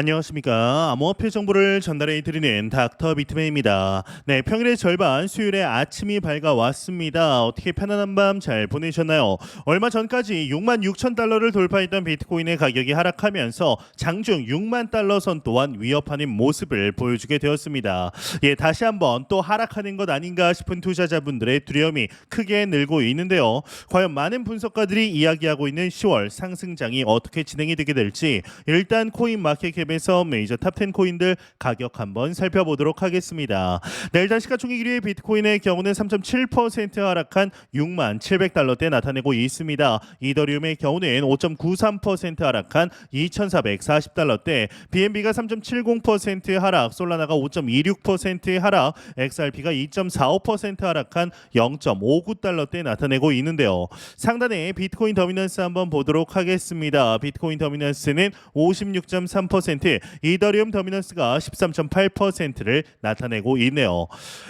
안녕하십니까. 암호화폐 정보를 전달해 드리는 닥터 비트맨입니다. 네, 평일의 절반 수요일에 아침이 밝아왔습니다. 어떻게 편안한 밤 잘 보내셨나요? 얼마 전까지 6만 6천 달러를 돌파했던 비트코인의 가격이 하락하면서 장중 6만 달러 선 또한 위협하는 모습을 보여주게 되었습니다. 예, 다시 한번 또 하락하는 것 아닌가 싶은 투자자분들의 두려움이 크게 늘고 있는데요. 과연 많은 분석가들이 이야기하고 있는 10월 상승장이 어떻게 진행이 되게 될지 일단 코인 마켓 캡 에서 메이저 탑10 코인들 가격 한번 살펴보도록 하겠습니다. 네, 일단 시가총액 1위의 비트코인의 경우는 3.7% 하락한 6만 700달러대 나타내고 있습니다. 이더리움의 경우는 5.93% 하락한 2,440달러대, BNB가 3.70% 하락, 솔라나가 5.26% 하락, XRP가 2.45% 하락한 0.59달러대 나타내고 있는데요. 상단에 비트코인 더미넌스 한번 보도록 하겠습니다. 비트코인 더미넌스는 56.3%, 이더리움 더미넌스가 13.8%를 나타내고 있네요.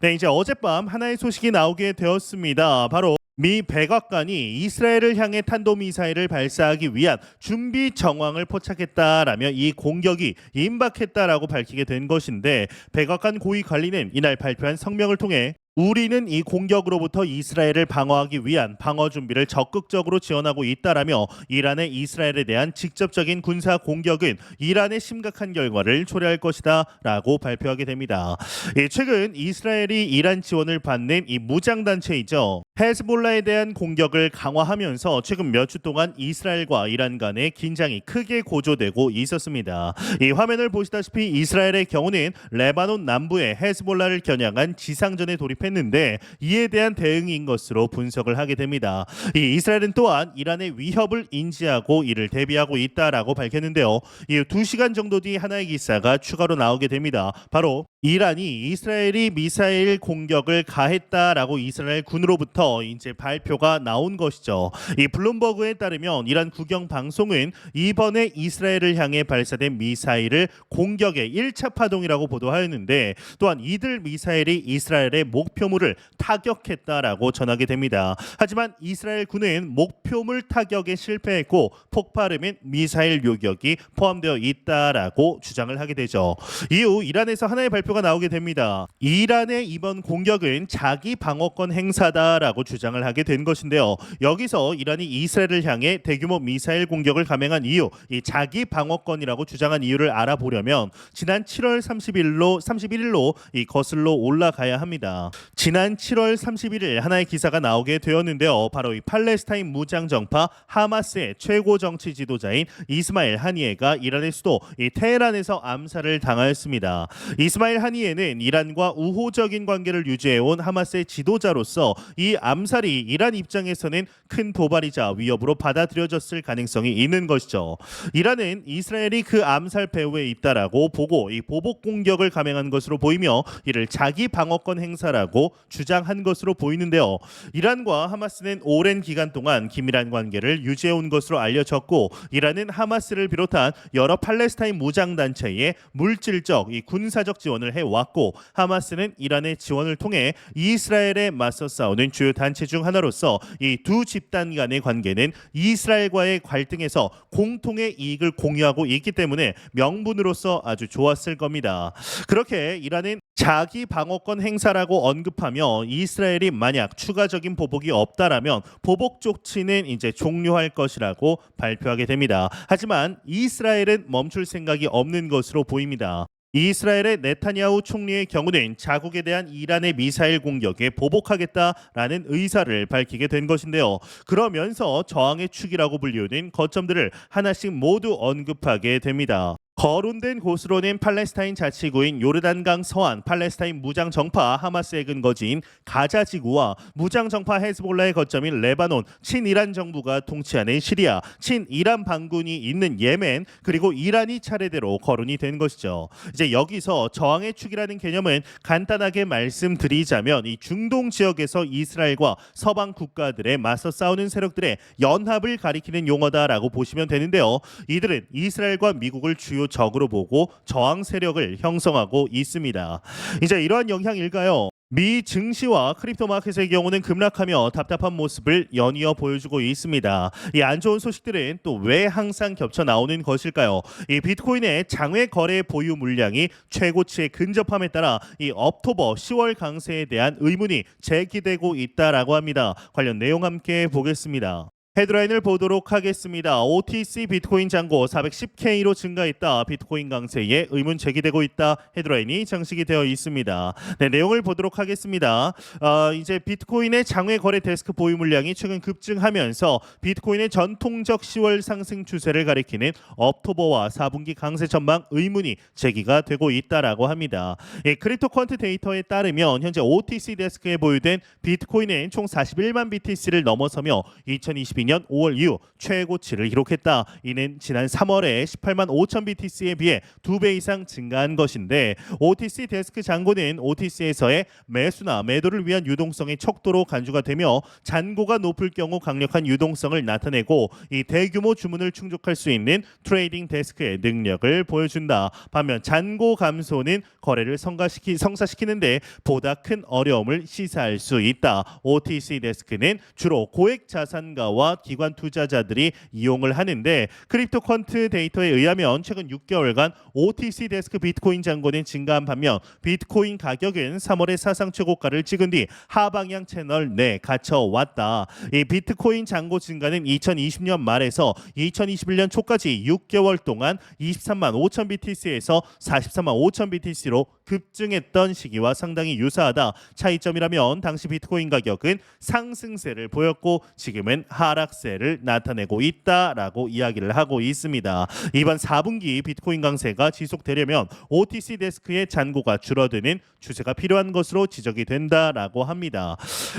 네, 이제 어젯밤 하나의 소식이 나오게 되었습니다. 바로 미 백악관이 이스라엘을 향해 탄도미사일을 발사하기 위한 준비 정황을 포착했다라며 이 공격이 임박했다라고 밝히게 된 것인데 백악관 고위 관리는 이날 발표한 성명을 통해 우리는 이 공격으로부터 이스라엘을 방어하기 위한 방어 준비를 적극적으로 지원하고 있다라며 이란의 이스라엘에 대한 직접적인 군사 공격은 이란의 심각한 결과를 초래할 것이다라고 발표하게 됩니다. 예, 최근 이스라엘이 이란 지원을 받는 이 무장 단체이죠. 헤즈볼라에 대한 공격을 강화하면서 최근 몇 주 동안 이스라엘과 이란 간의 긴장이 크게 고조되고 있었습니다. 이 화면을 보시다시피 이스라엘의 경우는 레바논 남부의 헤즈볼라를 겨냥한 지상전에 돌입했는데 이에 대한 대응인 것으로 분석을 하게 됩니다. 이 이스라엘은 또한 이란의 위협을 인지하고 이를 대비하고 있다라고 밝혔는데요. 이두 시간 정도 뒤 하나의 기사가 추가로 나오게 됩니다. 바로 이란이 이스라엘이 미사일 공격을 가했다라고 이스라엘 군으로부터 이제 발표가 나온 것이죠. 이 블룸버그에 따르면 이란 국영 방송은 이번에 이스라엘을 향해 발사된 미사일을 공격의 1차 파동이라고 보도하였는데 또한 이들 미사일이 이스라엘의 목표물을 타격했다라고 전하게 됩니다. 하지만 이스라엘 군은 목표물 타격에 실패했고 폭발음엔 미사일 요격이 포함되어 있다라고 주장을 하게 되죠. 이후 이란에서 하나의 발표 가 나오게 됩니다. 이란의 이번 공격은 자기 방어권 행사다라고 주장을 하게 된 것인데요. 여기서 이란이 이스라엘을 향해 대규모 미사일 공격을 감행한 이유, 이 자기 방어권이라고 주장한 이유를 알아보려면 지난 7월 30일로 31일로 이 거슬러 올라가야 합니다. 지난 7월 31일 하나의 기사가 나오게 되었는데요. 바로 이 팔레스타인 무장 정파 하마스의 최고 정치 지도자인 이스마일 하니에가 이란의 수도 이 테헤란에서 암살을 당하였습니다. 이스마일 하니에는 이란과 우호적인 관계를 유지해온 하마스의 지도자로서 이 암살이 이란 입장에서는 큰 도발이자 위협으로 받아들여졌을 가능성이 있는 것이죠. 이란은 이스라엘이 그 암살 배후에 있다라고 보고 이 보복 공격을 감행한 것으로 보이며 이를 자기 방어권 행사라고 주장한 것으로 보이는데요. 이란과 하마스는 오랜 기간 동안 긴밀한 관계를 유지해온 것으로 알려졌고 이란은 하마스를 비롯한 여러 팔레스타인 무장 단체에 물질적 이 군사적 지원을 해 왔고 하마스는 이란의 지원을 통해 이스라엘에 맞서 싸우는 주요 단체 중 하나로서 이 두 집단 간의 관계는 이스라엘과의 갈등에서 공통의 이익을 공유하고 있기 때문에 명분으로서 아주 좋았을 겁니다. 그렇게 이란은 자기 방어권 행사라고 언급하며 이스라엘이 만약 추가적인 보복이 없다라면 보복 조치는 이제 종료할 것이라고 발표하게 됩니다. 하지만 이스라엘은 멈출 생각이 없는 것으로 보입니다. 이스라엘의 네타냐후 총리의 경우는 자국에 대한 이란의 미사일 공격에 보복하겠다라는 의사를 밝히게 된 것인데요. 그러면서 저항의 축이라고 불리우는 거점들을 하나씩 모두 언급하게 됩니다. 거론된 곳으로는 팔레스타인 자치구인 요르단강 서안 팔레스타인 무장 정파 하마스의 근거지인 가자 지구와 무장 정파 헤즈볼라의 거점인 레바논 친이란 정부가 통치하는 시리아 친이란 반군이 있는 예멘 그리고 이란이 차례대로 거론이 된 것이죠. 이제 여기서 저항의 축이라는 개념은 간단하게 말씀드리자면 이 중동 지역에서 이스라엘과 서방 국가들의 맞서 싸우는 세력들의 연합을 가리키는 용어다라고 보시면 되는데요. 이들은 이스라엘과 미국을 주요 적으로 보고 저항 세력을 형성하고 있습니다. 이제 이러한 영향일까요? 미 증시와 크립토 마켓의 경우는 급락하며 답답한 모습을 연이어 보여주고 있습니다. 이 안 좋은 소식들은 또 왜 항상 겹쳐 나오는 것일까요? 이 비트코인의 장외 거래 보유 물량이 최고치에 근접함에 따라 이 업토버 10월 강세에 대한 의문이 제기되고 있다라고 합니다. 관련 내용 함께 보겠습니다. 헤드라인을 보도록 하겠습니다. OTC 비트코인 잔고 410K로 증가했다. 비트코인 강세에 의문 제기되고 있다. 헤드라인이 장식이 되어 있습니다. 네, 내용을 보도록 하겠습니다. 어, 이제 비트코인의 장외 거래 데스크 보유 물량이 최근 급증하면서 비트코인의 전통적 10월 상승 추세를 가리키는 업토버와 4분기 강세 전망 의문이 제기가 되고 있다라고 합니다. 예, 크립토 퀀트 데이터에 따르면 현재 OTC 데스크에 보유된 비트코인은 총 41만 BTC를 넘어서며 2022년 5월 이후 최고치를 기록했다. 이는 지난 3월에 18만 5천 BTC에 비해 두배 이상 증가한 것인데 OTC 데스크 잔고는 OTC에서의 매수나 매도를 위한 유동성의 척도로 간주가 되며 잔고가 높을 경우 강력한 유동성을 나타내고 이 대규모 주문을 충족할 수 있는 트레이딩 데스크의 능력을 보여준다. 반면 잔고 감소는 거래를 성가시키, 성사시키는데 보다 큰 어려움을 시사할 수 있다. OTC 데스크는 주로 고액 자산가와 기관 투자자들이 이용을 하는데 크립토 퀀트 데이터에 의하면 최근 6개월간 OTC 데스크 비트코인 잔고는 증가한 반면 비트코인 가격은 3월에 사상 최고가를 찍은 뒤 하방향 채널 내 갇혀 왔다. 이 비트코인 잔고 증가는 2020년 말에서 2021년 초까지 6개월 동안 23만 5천 BTC에서 43만 5천 BTC로 급증했던 시기와 상당히 유사하다. 차이점이라면 당시 비트코인 가격은 상승세를 보였고 지금은 하락 세를 나타내고 있다라고 이야기를 하고 있습니다. 이번 4분기 비트코인 강세가 지속되려면 OTC 데스크의 잔고가 줄어드는 추세가 필요한 것으로 지적이 된다라고 합니다.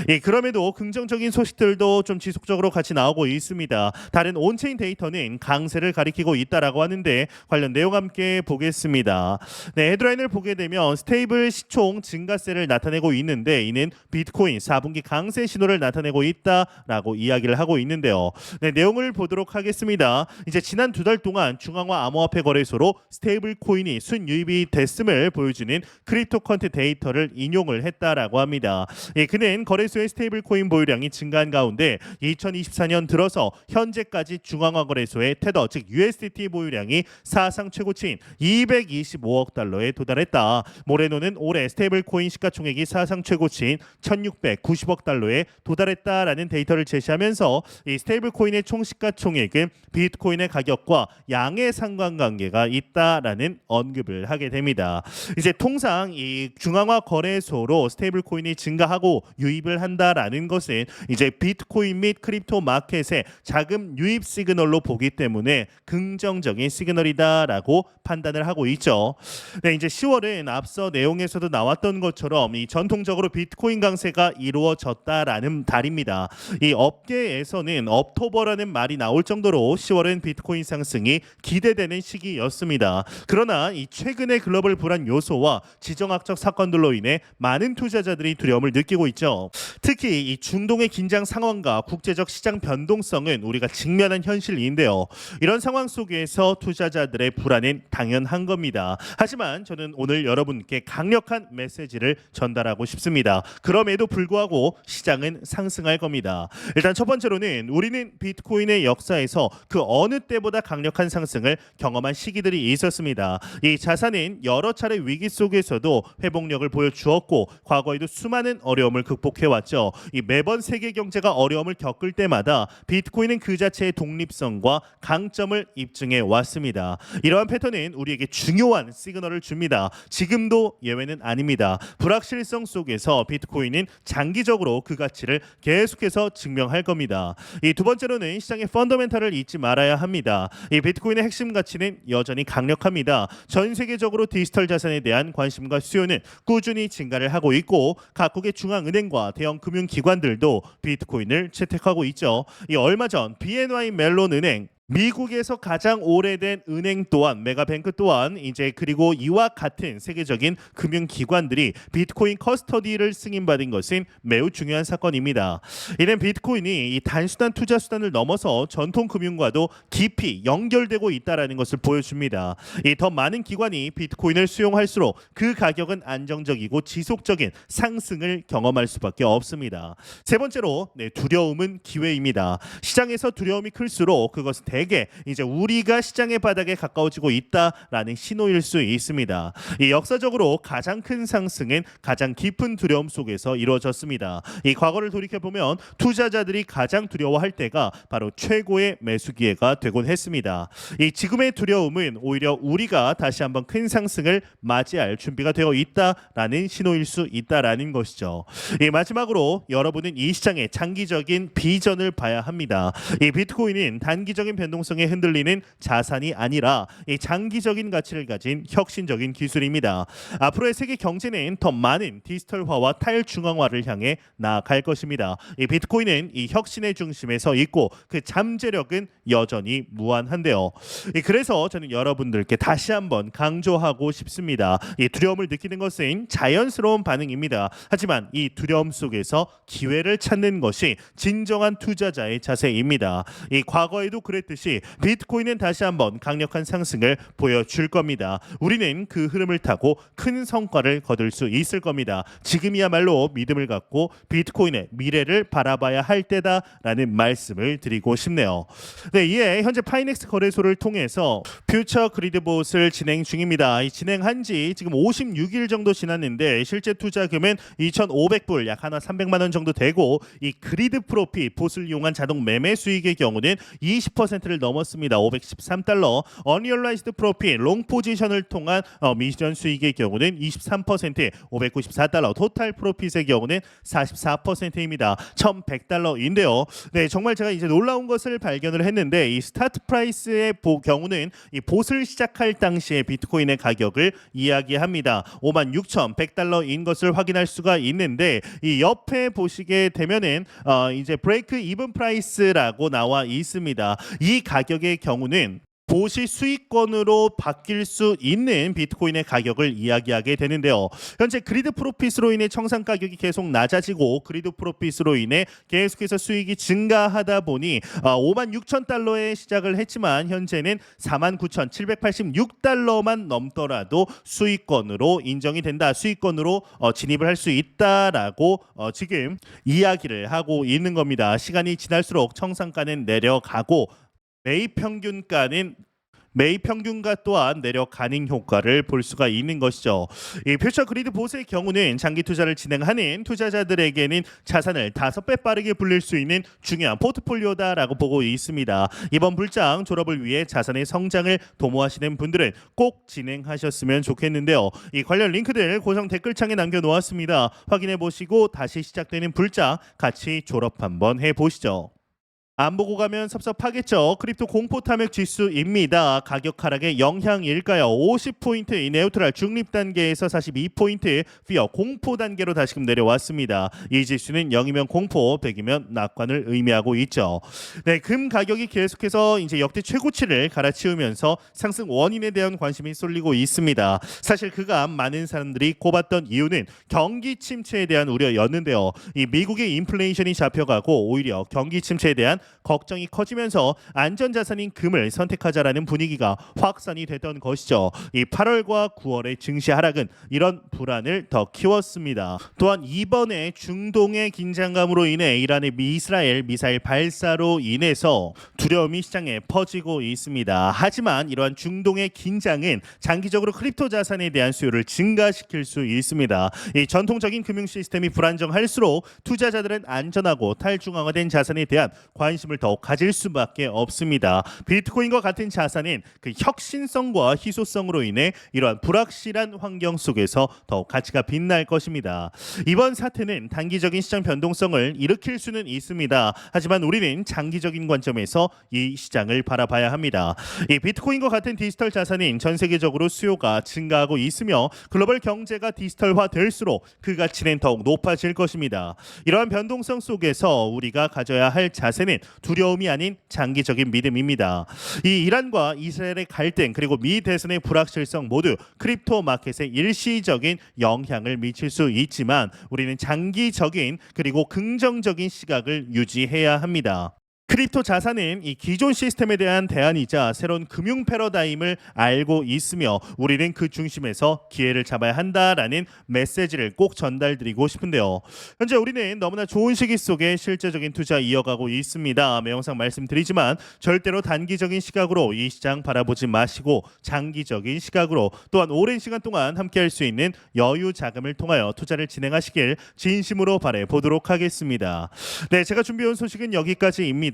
예, 그럼에도 긍정적인 소식들도 좀 지속적으로 같이 나오고 있습니다. 다른 온체인 데이터는 강세를 가리키고 있다라고 하는데 관련 내용 함께 보겠습니다. 네, 헤드라인을 보게 되면 스테이블 시총 증가세를 나타내고 있는데 이는 비트코인 4분기 강세 신호를 나타내고 있다라고 이야기를 하고 있는 데요. 네, 내용을 보도록 하겠습니다. 이제 지난 두 달 동안 중앙화 암호화폐 거래소로 스테이블 코인이 순유입이 됐음을 보여주는 크립토 퀀트 데이터를 인용을 했다라고 합니다. 예, 그는 거래소의 스테이블 코인 보유량이 증가한 가운데 2024년 들어서 현재까지 중앙화 거래소의 테더 즉 USDT 보유량이 사상 최고치인 225억 달러에 도달했다. 모레노는 올해 스테이블 코인 시가총액이 사상 최고치인 1,690억 달러에 도달했다라는 데이터를 제시하면서 이 스테이블 코인의 총 시가총액은 비트코인의 가격과 양의 상관관계가 있다라는 언급을 하게 됩니다. 이제 통상 이 중앙화 거래소로 스테이블 코인이 증가하고 유입을 한다라는 것은 이제 비트코인 및 크립토 마켓의 자금 유입 시그널로 보기 때문에 긍정적인 시그널이다라고 판단을 하고 있죠. 네, 이제 10월은 앞서 내용에서도 나왔던 것처럼 이 전통적으로 비트코인 강세가 이루어졌다라는 달입니다. 이 업계에서는 업토버라는 말이 나올 정도로 10월은 비트코인 상승이 기대되는 시기였습니다. 그러나 이 최근의 글로벌 불안 요소와 지정학적 사건들로 인해 많은 투자자들이 두려움을 느끼고 있죠. 특히 이 중동의 긴장 상황과 국제적 시장 변동성은 우리가 직면한 현실인데요. 이런 상황 속에서 투자자들의 불안은 당연한 겁니다. 하지만 저는 오늘 여러분께 강력한 메시지를 전달하고 싶습니다. 그럼에도 불구하고 시장은 상승할 겁니다. 일단 첫 번째로는 우리는 비트코인의 역사에서 그 어느 때보다 강력한 상승을 경험한 시기들이 있었습니다. 이 자산은 여러 차례 위기 속에서도 회복력을 보여주었고 과거에도 수많은 어려움을 극복해 왔죠. 이 매번 세계 경제가 어려움을 겪을 때마다 비트코인은 그 자체의 독립성과 강점을 입증해 왔습니다. 이러한 패턴은 우리에게 중요한 시그널을 줍니다. 지금도 예외는 아닙니다. 불확실성 속에서 비트코인은 장기적으로 그 가치를 계속해서 증명할 겁니다. 이 두 번째로는 시장의 펀더멘탈을 잊지 말아야 합니다. 이 비트코인의 핵심 가치는 여전히 강력합니다. 전 세계적으로 디지털 자산에 대한 관심과 수요는 꾸준히 증가를 하고 있고 각국의 중앙은행과 대형 금융기관들도 비트코인을 채택하고 있죠. 이 얼마 전 BNY 멜론 은행 미국에서 가장 오래된 은행 또한 메가뱅크 또한 이제 그리고 이와 같은 세계적인 금융 기관들이 비트코인 커스터디를 승인받은 것은 매우 중요한 사건입니다. 이는 비트코인이 이 단순한 투자 수단을 넘어서 전통 금융과도 깊이 연결되고 있다라는 것을 보여줍니다. 이 더 많은 기관이 비트코인을 수용할수록 그 가격은 안정적이고 지속적인 상승을 경험할 수밖에 없습니다. 세 번째로 네, 두려움은 기회입니다. 시장에서 두려움이 클수록 그것은 대개 이제 우리가 시장의 바닥에 가까워지고 있다라는 신호일 수 있습니다. 이 역사적으로 가장 큰 상승은 가장 깊은 두려움 속에서 이루어졌습니다. 이 과거를 돌이켜 보면 투자자들이 가장 두려워할 때가 바로 최고의 매수 기회가 되곤 했습니다. 이 지금의 두려움은 오히려 우리가 다시 한번 큰 상승을 맞이할 준비가 되어 있다라는 신호일 수 있다라는 것이죠. 이 마지막으로 여러분은 이 시장의 장기적인 비전을 봐야 합니다. 이 비트코인은 단기적인 변 동성에 흔들리는 자산이 아니라 이 장기적인 가치를 가진 혁신적인 기술입니다. 앞으로의 세계 경제는 더 많은 디지털화와 탈중앙화를 향해 나아갈 것입니다. 이 비트코인은 이 혁신의 중심에 서 있고 그 잠재력은 여전히 무한한데요. 이 그래서 저는 여러분들께 다시 한번 강조하고 싶습니다. 이 두려움을 느끼는 것은 자연스러운 반응입니다. 하지만 이 두려움 속에서 기회를 찾는 것이 진정한 투자자의 자세입니다. 이 과거에도 그랬듯이 비트코인은 다시 한번 강력한 상승을 보여줄 겁니다. 우리는 그 흐름을 타고 큰 성과를 거둘 수 있을 겁니다. 지금이야말로 믿음을 갖고 비트코인의 미래를 바라봐야 할 때다라는 말씀을 드리고 싶네요. 네, 이에 현재 파이넥스 거래소를 통해서 퓨처 그리드봇을 진행 중입니다. 이 진행한 지 지금 56일 정도 지났는데 실제 투자금은 2,500불 약 하나 300만 원 정도 되고 이 그리드 프로핏 봇을 이용한 자동 매매 수익의 경우는 20%를 넘었습니다. 513달러. 어니얼라이즈드 프로핏 롱 포지션을 통한 어, 미션 수익의 경우는 23% 594달러. 토탈 프로핏의 경우는 44%입니다. 1,100달러인데요. 네, 정말 제가 이제 놀라운 것을 발견을 했는데 이 스타트 프라이스의 보, 경우는 이 봇을 시작할 당시의 비트코인의 가격을 이야기합니다. 56,100달러인 것을 확인할 수가 있는데 이 옆에 보시게 되면은 어, 이제 브레이크 이븐 프라이스라고 나와 있습니다. 이 가격의 경우는 보시 수익권으로 바뀔 수 있는 비트코인의 가격을 이야기하게 되는데요. 현재 그리드 프로핏으로 인해 청산 가격이 계속 낮아지고 그리드 프로핏으로 인해 계속해서 수익이 증가하다 보니 어, 5만 6천 달러에 시작을 했지만 현재는 4만 9천 786달러만 넘더라도 수익권으로 인정이 된다. 수익권으로 어, 진입을 할 수 있다라고 어, 지금 이야기를 하고 있는 겁니다. 시간이 지날수록 청산가는 내려가고 매입 평균가는 매입 평균가 또한 내려가는 효과를 볼 수가 있는 것이죠. 이 퓨처 그리드 보스의 경우는 장기 투자를 진행하는 투자자들에게는 자산을 다섯 배 빠르게 불릴 수 있는 중요한 포트폴리오다라고 보고 있습니다. 이번 불장 졸업을 위해 자산의 성장을 도모하시는 분들은 꼭 진행하셨으면 좋겠는데요. 이 관련 링크들 고정 댓글창에 남겨 놓았습니다. 확인해 보시고 다시 시작되는 불장 같이 졸업 한번 해 보시죠. 안 보고 가면 섭섭하겠죠. 크립토 공포 탐욕 지수입니다. 가격 하락의 영향일까요? 50포인트 이 네우트랄 중립 단계에서 42포인트 피어 공포 단계로 다시금 내려왔습니다. 이 지수는 0이면 공포, 100이면 낙관을 의미하고 있죠. 네, 금 가격이 계속해서 이제 역대 최고치를 갈아치우면서 상승 원인에 대한 관심이 쏠리고 있습니다. 사실 그간 많은 사람들이 꼽았던 이유는 경기 침체에 대한 우려였는데요. 이 미국의 인플레이션이 잡혀가고 오히려 경기 침체에 대한 걱정이 커지면서 안전자산인 금을 선택하자라는 분위기가 확산이 됐던 것이죠. 이 8월과 9월의 증시 하락은 이런 불안을 더 키웠습니다. 또한 이번에 중동의 긴장감으로 인해 이란의 이스라엘 미사일 발사로 인해서 두려움이 시장에 퍼지고 있습니다. 하지만 이러한 중동의 긴장은 장기적으로 크립토 자산에 대한 수요를 증가시킬 수 있습니다. 이 전통적인 금융 시스템이 불안정할수록 투자자들은 안전하고 탈중앙화된 자산에 대한 관심 을 더욱 가질 수밖에 없습니다. 비트코인과 같은 자산은 그 혁신성과 희소성으로 인해 이러한 불확실한 환경 속에서 더욱 가치가 빛날 것입니다. 이번 사태는 단기적인 시장 변동성을 일으킬 수는 있습니다. 하지만 우리는 장기적인 관점에서 이 시장을 바라봐야 합니다. 이 비트코인과 같은 디지털 자산인 전 세계적으로 수요가 증가하고 있으며 글로벌 경제가 디지털화 될수록 그 가치는 더욱 높아질 것입니다. 이러한 변동성 속에서 우리가 가져야 할 자세는 두려움이 아닌 장기적인 믿음입니다. 이 이란과 이스라엘의 갈등 그리고 미 대선의 불확실성 모두 크립토 마켓에 일시적인 영향을 미칠 수 있지만 우리는 장기적인 그리고 긍정적인 시각을 유지해야 합니다. 크립토 자산은 이 기존 시스템에 대한 대안이자 새로운 금융 패러다임을 알고 있으며 우리는 그 중심에서 기회를 잡아야 한다라는 메시지를 꼭 전달드리고 싶은데요. 현재 우리는 너무나 좋은 시기 속에 실제적인 투자 이어가고 있습니다. 매 영상 말씀드리지만 절대로 단기적인 시각으로 이 시장 바라보지 마시고 장기적인 시각으로 또한 오랜 시간 동안 함께할 수 있는 여유 자금을 통하여 투자를 진행하시길 진심으로 바래 보도록 하겠습니다. 네, 제가 준비해온 소식은 여기까지입